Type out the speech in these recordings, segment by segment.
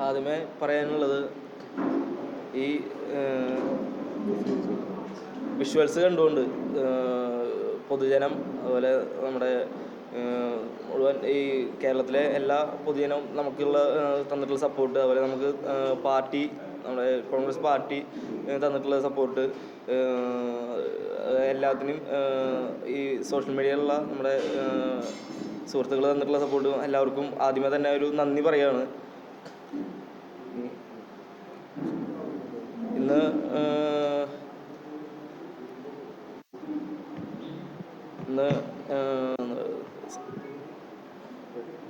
ആദ്യമേ പറയാനുള്ളത് ഈ വിഷ്വൽസ് കണ്ടുകൊണ്ട് പൊതുജനം അതുപോലെ നമ്മുടെ മുഴുവൻ ഈ കേരളത്തിലെ എല്ലാ പൊതുജനവും നമുക്കുള്ള തന്നിട്ടുള്ള സപ്പോർട്ട് അതുപോലെ നമുക്ക് പാർട്ടി നമ്മുടെ കോൺഗ്രസ് പാർട്ടി തന്നിട്ടുള്ള സപ്പോർട്ട് എല്ലാത്തിനും ഈ സോഷ്യൽ മീഡിയയിലുള്ള നമ്മുടെ സുഹൃത്തുക്കൾ തന്നിട്ടുള്ള സപ്പോർട്ടും എല്ലാവർക്കും ആദ്യമേ തന്നെ ഒരു നന്ദി പറയുകയാണ് ഇന്ന് ഇന്ന്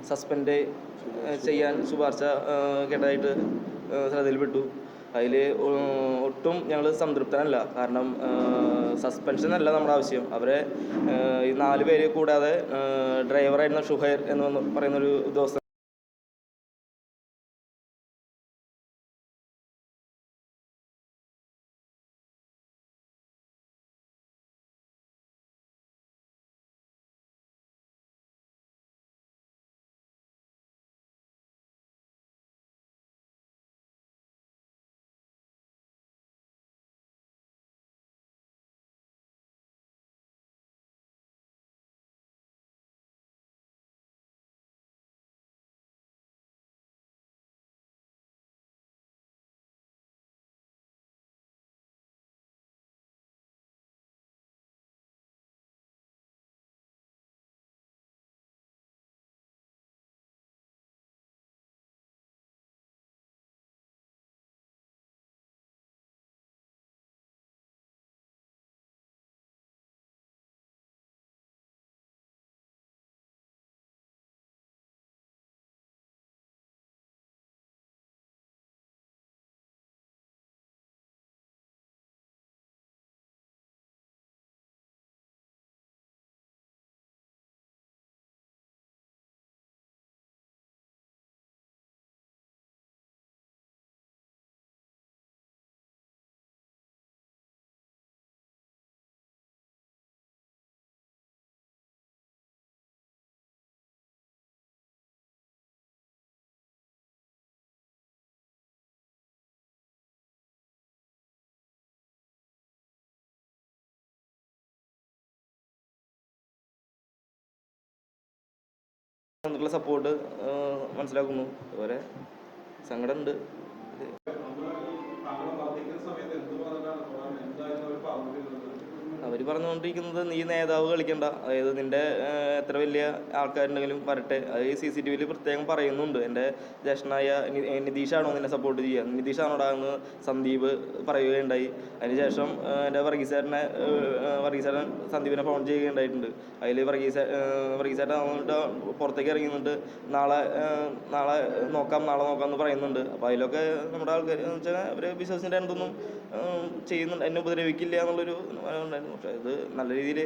സസ്പെൻഡ് ചെയ്യാൻ ശുപാർശ കേട്ടതായിട്ട് ശ്രദ്ധയിൽപ്പെട്ടു. അതിൽ ഒട്ടും ഞങ്ങൾ സംതൃപ്തനല്ല. കാരണം സസ്പെൻഷൻ അല്ല നമ്മുടെ ആവശ്യം. അവരെ ഈ നാല് പേര് കൂടാതെ ഡ്രൈവറായിരുന്ന ഷുഹൈർ എന്ന് പറയുന്നൊരു ഉദ്യോഗസ്ഥൻ തന്നിട്ടുള്ള സപ്പോർട്ട് മനസ്സിലാക്കുന്നു. അതുപോലെ സങ്കടമുണ്ട് പറഞ്ഞുകൊണ്ടിരിക്കുന്നത് നീ നേതാവ് കളിക്കണ്ട. അതായത് നിന്റെ എത്ര വലിയ ആൾക്കാരുണ്ടെങ്കിലും വരട്ടെ. അത് സി സി ടി വിയിൽ പ്രത്യേകം പറയുന്നുണ്ട്. എന്റെ ജ്യേഷ്ഠനായ നിതീഷാണോ നിന്നെ സപ്പോർട്ട് ചെയ്യുക നിതീഷാണോടാ എന്ന് സന്ദീപ് പറയുകയുണ്ടായി. അതിനുശേഷം എന്റെ വർഗീസേട്ടനെ വർഗീസേട്ടൻ സന്ദീപിനെ ഫോൺ ചെയ്യുകയുണ്ടായിട്ടുണ്ട്. അതിൽ വർഗീസ വർഗീസേട്ടൻ അങ്ങോട്ട് പുറത്തേക്ക് ഇറങ്ങുന്നുണ്ട് നാളെ നാളെ നോക്കാം നാളെ നോക്കാം എന്ന് പറയുന്നുണ്ട്. അപ്പോൾ അതിലൊക്കെ നമ്മുടെ ആൾക്കാർ എന്ന് വെച്ചാൽ അവർ ബിസിനസ്സിന്റെ എന്തൊന്നും ചെയ്യുന്നുണ്ട്. എന്നെ ഉപദ്രവിക്കില്ല എന്നുള്ളൊരു ഉണ്ടായിരുന്നു. ഇത് നല്ല രീതിയിൽ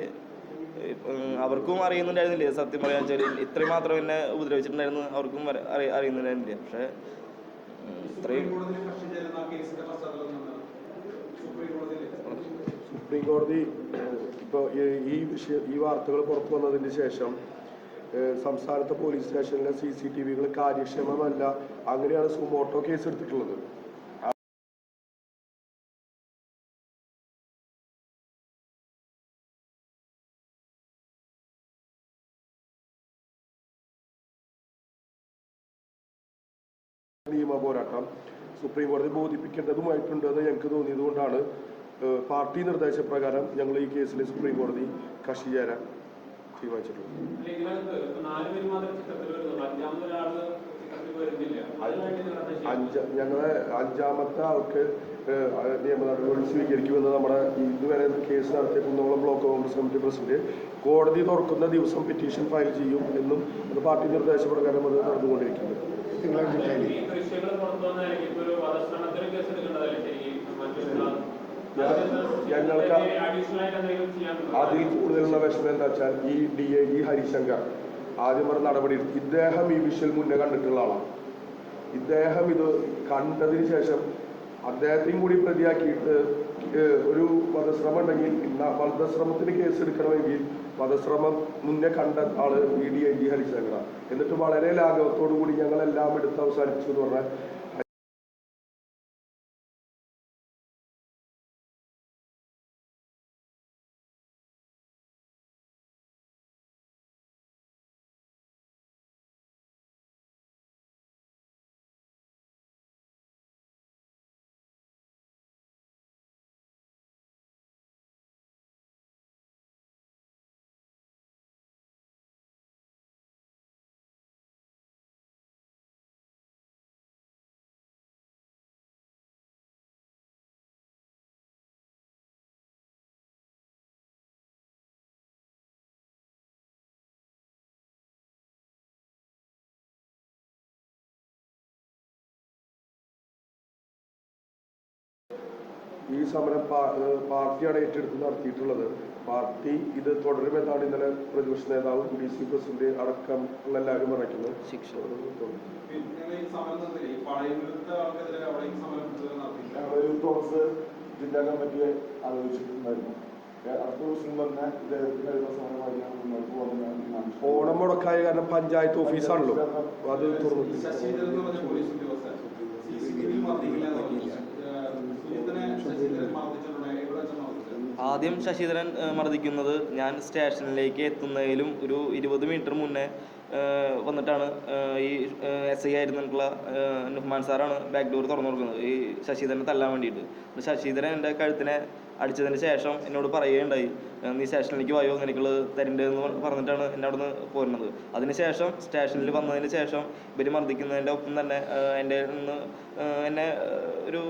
അവർക്കും അറിയുന്നുണ്ടായിരുന്നില്ല? സത്യം പറയാൻ വെച്ചാൽ ഇത്രയും മാത്രം എന്നെ ഉപദ്രവിച്ചിട്ടുണ്ടായിരുന്നു അവർക്കും അറി അറിയ അറിയുന്നുണ്ടായിരുന്നില്ല? പക്ഷെ ഇത്രയും സുപ്രീം കോടതി ഇപ്പോൾ ഈ വിഷയം ഈ വാർത്തകൾ പുറത്തു വന്നതിന് ശേഷം സംസ്ഥാനത്തെ പോലീസ് സ്റ്റേഷനിലെ സി സി ടി വികൾ കാര്യക്ഷമമല്ല. അങ്ങനെയാണ് സുമോട്ടോ കേസ് എടുത്തിട്ടുള്ളത് നിയമ പോരാട്ടം സുപ്രീം കോടതി ബോധിപ്പിക്കേണ്ടതുമായിട്ടുണ്ടെന്ന് ഞങ്ങൾക്ക് തോന്നിയത് കൊണ്ടാണ് ഏഹ്, പാർട്ടി നിർദ്ദേശപ്രകാരം ഞങ്ങൾ ഈ കേസിൽ സുപ്രീം കോടതി കക്ഷി ചേരാൻ തീരുമാനിച്ചിട്ടുള്ളത് അഞ്ച ഞങ്ങളെ അഞ്ചാമത്തെ ആൾക്ക് നിയമ നടപടികൾ സ്വീകരിക്കുമെന്ന് നമ്മുടെ ഇതുവരെ കേസ് നടത്തിയ Kunnamkulam block Congress committee president കോടതി തുറക്കുന്ന ദിവസം പെറ്റീഷൻ ഫയൽ ചെയ്യും എന്നും അത് പാർട്ടി നിർദ്ദേശപ്രകാരം അത് നടന്നുകൊണ്ടിരിക്കുന്നത് തിങ്കളാഴ്ച മറ്റൊരു ഞങ്ങൾക്ക് അതിൽ കൂടുതലുള്ള വിഷമം എന്താ വെച്ചാൽ ഈ ഡി ഐ ജി ഹരിശങ്കർ ആദ്യം പറഞ്ഞ നടപടി ഇദ്ദേഹം ഈ വിഷ്വൽ മുന്നേ കണ്ടിട്ടുള്ള ആളാണ് ഇദ്ദേഹം ഇത് കണ്ടതിന് ശേഷം അദ്ദേഹത്തെയും കൂടി പ്രതിയാക്കിയിട്ട് ഒരു വധശ്രമം ഉണ്ടെങ്കിൽ വധശ്രമത്തിന് കേസ് എടുക്കണമെങ്കിൽ വധശ്രമം മുന്നേ കണ്ട ആൾ ഇ ഡി ഐ ജി ഹരിശങ്കറാണ് എന്നിട്ട് വളരെ ലാഘവത്തോടു കൂടി ഞങ്ങളെല്ലാം എടുത്ത് അവസാനിപ്പിച്ചു എന്ന് പറഞ്ഞാൽ ഈ സമരം പാർട്ടിയാണ് ഏറ്റെടുത്ത് നടത്തിയിട്ടുള്ളത്. പാർട്ടി ഇത് തുടരുമെന്നാണ് ഇന്നലെ പ്രതിപക്ഷ നേതാവ് ഡി സി പ്രസിഡന്റ് അടക്കം ഉള്ള എല്ലാവരും പറയുന്നത് ശിക്ഷ. ജില്ലാ കമ്മിറ്റിയെ ആലോചിച്ചിട്ടുണ്ടായിരുന്നു. ഓണം മുടക്കായ കാരണം പഞ്ചായത്ത് ഓഫീസാണല്ലോ. അത് തുറന്നു ശശിധരൻ എന്ന് പറഞ്ഞ പോലീസ് ഉദ്യോഗസ്ഥൻ സി സി ടി വി മർദ്ദിക്കില്ല എന്ന് പറഞ്ഞു. ഏഹ് സുജിത്തിനെ ശശിധരൻ മർദ്ദിച്ചിട്ടുണ്ട് എവിടെ വെച്ചാണ് മർദ്ദിച്ചത് ആദ്യം ശശിധരൻ മർദ്ദിക്കുന്നത് ഞാൻ സ്റ്റേഷനിലേക്ക് എത്തുന്നതിലും ഒരു ഇരുപത് മീറ്റർ മുന്നേ വന്നിട്ടാണ് ഈ എസ് ഐ ആയിരുന്നിട്ടുള്ള നുഹ്മാൻ സാറാണ് ബാക്ക് ഡോർ തുറന്നു കൊടുക്കുന്നത്. ഈ ശശിധരനെ തല്ലാൻ വേണ്ടിയിട്ട്. ശശിധരൻ എന്റെ കഴുത്തിനെ അടിച്ചതിന് ശേഷം എന്നോട് പറയുകയുണ്ടായി നീ സ്റ്റേഷനിലേക്ക് നിനക്കുള്ളത് തരണ്ടെന്ന് എന്ന് പറഞ്ഞിട്ടാണ് എന്നെ അവിടെ നിന്ന് പോരുന്നത് അതിനുശേഷം സ്റ്റേഷനിൽ വന്നതിന് ശേഷം ഇവർ മർദ്ദിക്കുന്നതിന്റെ ഒപ്പം തന്നെ എന്റെ നിന്ന് എന്നെ ഒരു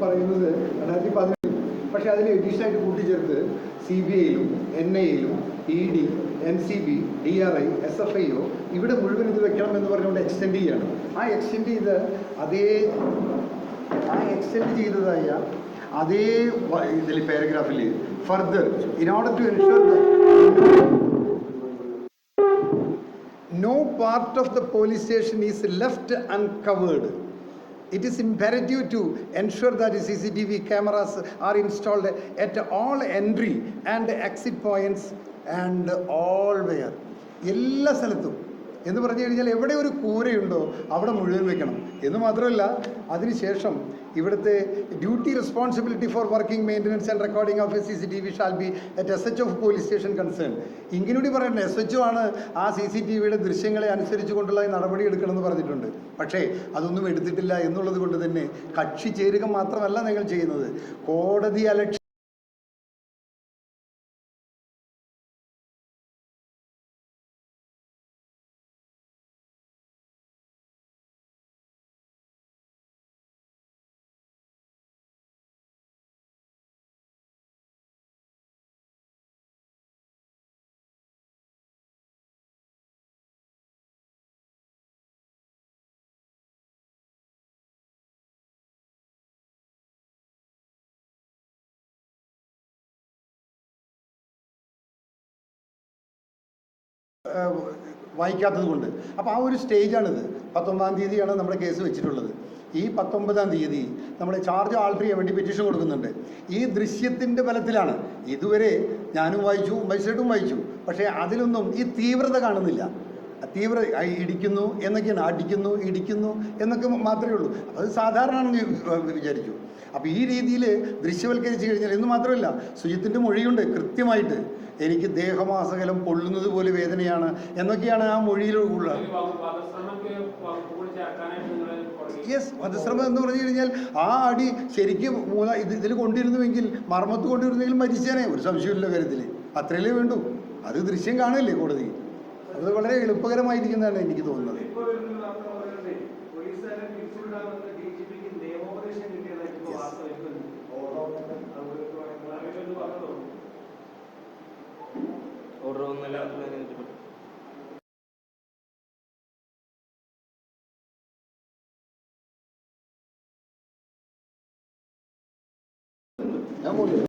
പറയുന്നത് രണ്ടായിരത്തി പതിനെട്ട് പക്ഷേ അതിൽ എഡീഷൻ ആയിട്ട് കൂട്ടിച്ചേർത്ത് സി ബി ഐയിലും N ഐയിലും E D N C B D R I S F I O ഇവിടെ മുഴുവൻ ഇത് വെക്കണം എന്ന് പറഞ്ഞുകൊണ്ട് എക്സ്റ്റെൻഡ് ചെയ്യാണ് ആ എക്സ്റ്റെൻഡ് ചെയ്ത് അതേ ആ എക്സ്റ്റെൻഡ് ചെയ്തതായ അതേ ഇതിൽ പാരഗ്രാഫിൽ further in order to ensure no part of the police station is left uncovered. It is imperative to ensure that CCTV cameras are installed at all entry and exit points and all where. എല്ലാ സ്ഥലത്തും എന്ന് പറഞ്ഞു കഴിഞ്ഞാൽ എവിടെ ഒരു കൂരയുണ്ടോ അവിടെ മുഴുവൻ വെക്കണം. എന്ന് മാത്രമല്ല അതിനുശേഷം ഇവിടുത്തെ duty responsibility for working maintenance and recording of a C C T V shall be at S H of police station concern ഇങ്ങനൂടി പറയുന്നത് എസ് എച്ച് ആണ് ആ സി സി ടി വിയുടെ ദൃശ്യങ്ങളെ അനുസരിച്ച് കൊണ്ടുള്ള നടപടി എടുക്കണമെന്ന് പറഞ്ഞിട്ടുണ്ട്. പക്ഷേ അതൊന്നും എടുത്തിട്ടില്ല എന്നുള്ളത് കൊണ്ട് തന്നെ കക്ഷി ചേരുക മാത്രമല്ല നിങ്ങൾ ചെയ്യുന്നത്. കോടതി അലക്ഷ്യ വായിക്കാത്തത് കൊണ്ട്. അപ്പോൾ ആ ഒരു സ്റ്റേജാണിത്. പത്തൊമ്പതാം തീയതിയാണ് നമ്മുടെ കേസ് വെച്ചിട്ടുള്ളത്. ഈ പത്തൊമ്പതാം തീയതി നമ്മൾ ചാർജ് ആൾട്ടർ ചെയ്യാൻ വേണ്ടി പെറ്റീഷൻ കൊടുക്കുന്നുണ്ട്. ഈ ദൃശ്യത്തിന്റെ ബലത്തിലാണ്. ഇതുവരെ ഞാനും വായിച്ചു മജിസ്ട്രേറ്റും വായിച്ചു. പക്ഷേ അതിലൊന്നും ഈ തീവ്രത കാണുന്നില്ല. തീവ്ര ഇടിക്കുന്നു എന്നൊക്കെയാണ്. അടിക്കുന്നു ഇടിക്കുന്നു എന്നൊക്കെ മാത്രമേ ഉള്ളൂ. അത് സാധാരണയാണെന്ന് വിചാരിച്ചു. അപ്പോൾ ഈ രീതിയിൽ ദൃശ്യവൽക്കരിച്ച് കഴിഞ്ഞാൽ എന്ന് മാത്രമല്ല സുജിത്തിന്റെ മൊഴിയുണ്ട് കൃത്യമായിട്ട്. എനിക്ക് ദേഹമാസകലം പൊള്ളുന്നത് പോലെ വേദനയാണ് എന്നൊക്കെയാണ് ആ മൊഴിയിലുള്ള. യെസ് വധശ്രമം എന്ന് പറഞ്ഞു കഴിഞ്ഞാൽ ആ അടി ശരിക്കും ഇത് ഇതിൽ കൊണ്ടിരുന്നുവെങ്കിൽ മർമ്മത്ത് കൊണ്ടിരുന്നെങ്കിൽ മരിച്ചേനെ ഒരു സംശയമില്ല കാര്യത്തിൽ അത്രയല്ലേ വേണ്ടൂ. അത് ദൃശ്യം കാണില്ലേ കോടതി. അത് വളരെ എളുപ്പകരമായിരിക്കുന്നതാണ് എനിക്ക് തോന്നുന്നത്. അതുപോലെ അറിയില്ലെന്ന് പറഞ്ഞതോ ഓർഡർ ഒന്നുമില്ല